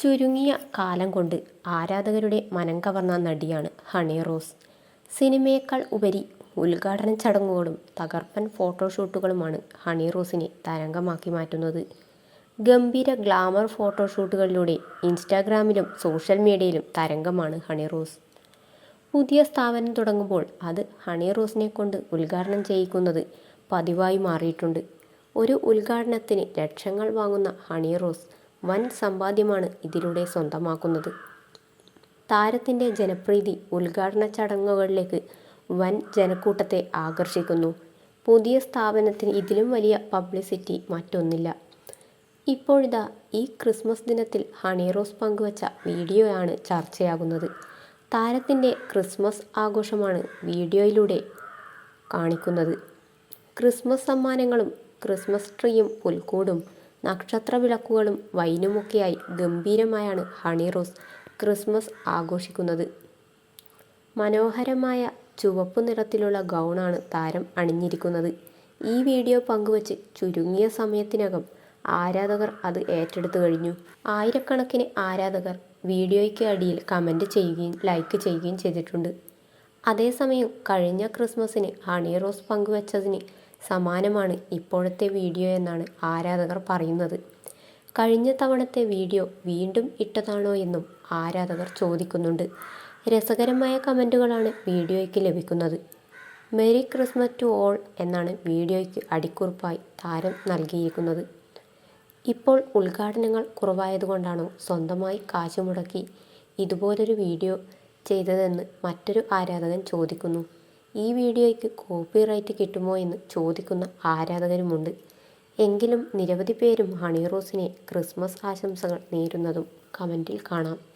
ചുരുങ്ങിയ കാലം കൊണ്ട് ആരാധകരുടെ മനം കവർന്ന നടിയാണ് ഹണി റോസ്. സിനിമയേക്കാൾ ഉപരി ഉദ്ഘാടന ചടങ്ങുകളും തകർപ്പൻ ഫോട്ടോഷൂട്ടുകളുമാണ് ഹണി റോസിനെ തരംഗമാക്കി മാറ്റുന്നത്. ഗംഭീര ഗ്ലാമർ ഫോട്ടോഷൂട്ടുകളിലൂടെ ഇൻസ്റ്റാഗ്രാമിലും സോഷ്യൽ മീഡിയയിലും തരംഗമാണ് ഹണി റോസ്. പുതിയ സ്ഥാപനം തുടങ്ങുമ്പോൾ അത് ഹണി റോസിനെ കൊണ്ട് ഉദ്ഘാടനം ചെയ്യിക്കുന്നത് പതിവായി മാറിയിട്ടുണ്ട്. ഒരു ഉദ്ഘാടനത്തിന് ലക്ഷങ്ങൾ വാങ്ങുന്ന ഹണി റോസ് വൻ സമ്പാദ്യമാണ് ഇതിലൂടെ സ്വന്തമാക്കുന്നത്. താരത്തിന്റെ ജനപ്രീതി ഉദ്ഘാടന ചടങ്ങുകളിലേക്ക് വൻ ജനക്കൂട്ടത്തെ ആകർഷിക്കുന്നു. പുതിയ സ്ഥാപനത്തിന് ഇതിലും വലിയ പബ്ലിസിറ്റി മറ്റൊന്നില്ല. ഇപ്പോഴിതാ ഈ ക്രിസ്മസ് ദിനത്തിൽ ഹണി റോസ് പങ്കുവച്ച വീഡിയോയാണ് ചർച്ചയാകുന്നത്. താരത്തിന്റെ ക്രിസ്മസ് ആഘോഷമാണ് വീഡിയോയിലൂടെ കാണിക്കുന്നത്. ക്രിസ്മസ് സമ്മാനങ്ങളും ക്രിസ്മസ് ട്രീയും പുൽക്കൂടും നക്ഷത്ര വിളക്കുകളും വൈനുമൊക്കെയായി ഗംഭീരമായാണ് ഹണി റോസ് ക്രിസ്മസ് ആഘോഷിക്കുന്നത്. മനോഹരമായ ചുവപ്പ് നിറത്തിലുള്ള ഗൗണാണ് താരം അണിഞ്ഞിരിക്കുന്നത്. ഈ വീഡിയോ പങ്കുവച്ച് ചുരുങ്ങിയ സമയത്തിനകം ആരാധകർ അത് ഏറ്റെടുത്തു കഴിഞ്ഞു. ആയിരക്കണക്കിന് ആരാധകർ വീഡിയോയ്ക്ക് അടിയിൽ കമന്റ് ചെയ്യുകയും ലൈക്ക് ചെയ്യുകയും ചെയ്തിട്ടുണ്ട്. അതേസമയം കഴിഞ്ഞ ക്രിസ്മസിന് ഹണി റോസ് പങ്കുവച്ചതിന് സമാനമാണ് ഇപ്പോഴത്തെ വീഡിയോ എന്നാണ് ആരാധകർ പറയുന്നത്. കഴിഞ്ഞ തവണത്തെ വീഡിയോ വീണ്ടും ഇട്ടതാണോ എന്നും ആരാധകർ ചോദിക്കുന്നുണ്ട്. രസകരമായ കമന്റുകളാണ് വീഡിയോയ്ക്ക് ലഭിക്കുന്നത്. മെരി ക്രിസ്മസ് ടു ഓൾ എന്നാണ് വീഡിയോയ്ക്ക് അടിക്കുറിപ്പായി താരം നൽകിയിരിക്കുന്നത്. ഇപ്പോൾ ഉദ്ഘാടനങ്ങൾ കുറവായതുകൊണ്ടാണോ സ്വന്തമായി കാശ് മുടക്കി ഇതുപോലൊരു വീഡിയോ ചെയ്തതെന്ന് മറ്റൊരു ആരാധകൻ ചോദിക്കുന്നു. ഈ വീഡിയോയ്ക്ക് കോപ്പിറൈറ്റ് കിട്ടുമോ എന്ന് ചോദിക്കുന്ന ആരാധകരുമുണ്ട്. എങ്കിലും നിരവധി പേരും ഹണി റോസിനെ ക്രിസ്മസ് ആശംസകൾ നേരുന്നതും കമന്റിൽ കാണാം.